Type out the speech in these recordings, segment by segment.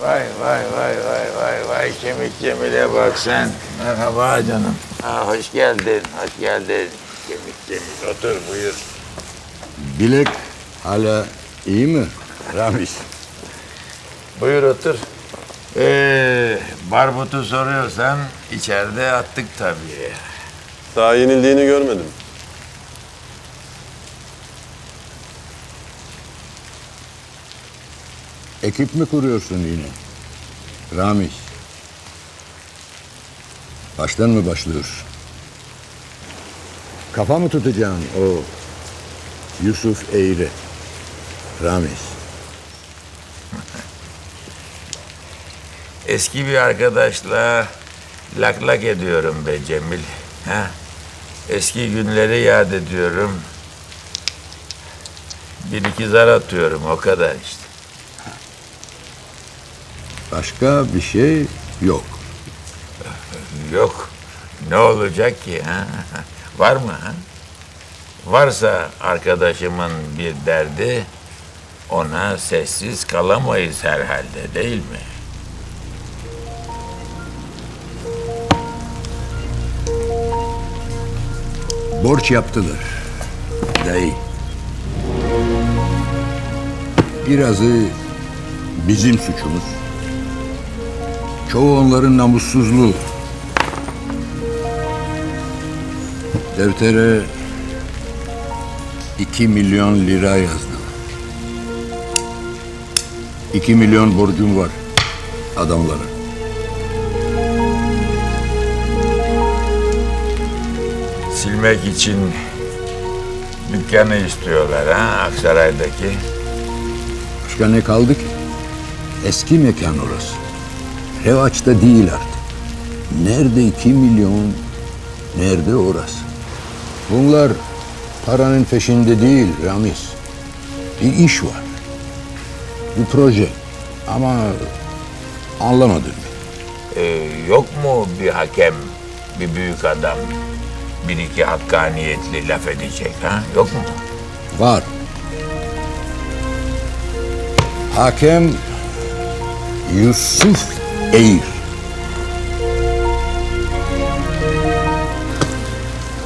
Vay vay vay vay vay vay kemik Cemil'e bak sen. Merhaba canım. Ha, hoş geldin, hoş geldin. Kemik Cemil otur buyur. Bilek hala iyi mi Ramiz? Buyur otur. Ee, barbutu soruyorsan içeride attık tabii. Daha yenildiğini görmedim. Ekip mi kuruyorsun yine? Ramiz. Baştan mı başlıyorsun? Kafa mı tutacaksın o Yusuf Eğri? Ramiz. Eski bir arkadaşla lak lak ediyorum be Cemil. Ha? Eski günleri yad ediyorum. Bir iki zar atıyorum o kadar işte. Başka bir şey yok. Yok. Ne olacak ki? Ha? Var mı? Ha? Varsa arkadaşımın bir derdi ona sessiz kalamayız herhalde değil mi? Borç yaptılar. Dayı. Birazı bizim suçumuz. Çoğu onların namussuzluğu. Deftere iki milyon lira yazdım. İki milyon borcum var adamlara. Silmek için dükkanı istiyorlar ha Aksaray'daki. Başka ne kaldı ki? Eski mekan orası. Revaçta değil artık. Nerede iki milyon, nerede orası? Bunlar paranın peşinde değil Ramiz. Bir iş var. Bir proje. Ama anlamadın mı? Ee, yok mu bir hakem, bir büyük adam, bir iki hakkaniyetli laf edecek ha? Yok mu? Var. Hakem Yusuf Eğir.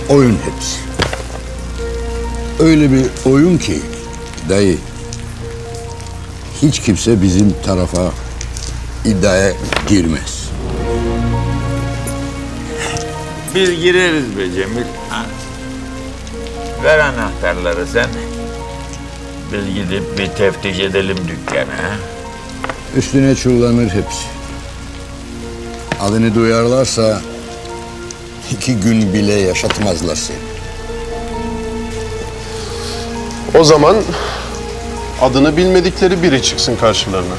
Oyun hepsi. Öyle bir oyun ki dayı hiç kimse bizim tarafa iddiaya girmez. Biz gireriz be Cemil. Ha? Ver anahtarları sen. Biz gidip bir teftiş edelim dükkanı. Ha? Üstüne çullanır hepsi. Adını duyarlarsa iki gün bile yaşatmazlar seni. O zaman adını bilmedikleri biri çıksın karşılarına.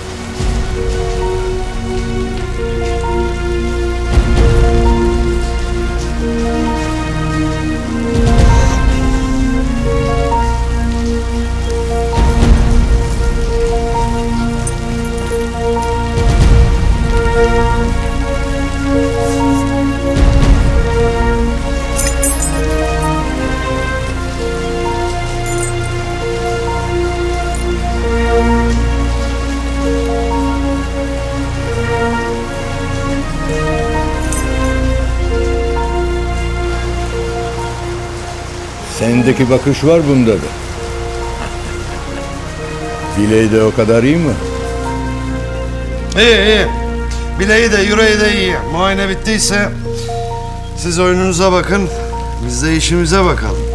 Sendeki bakış var bunda da. Bileği de o kadar iyi mi? İyi iyi. Bileği de yüreği de iyi. Muayene bittiyse siz oyununuza bakın. Biz de işimize bakalım.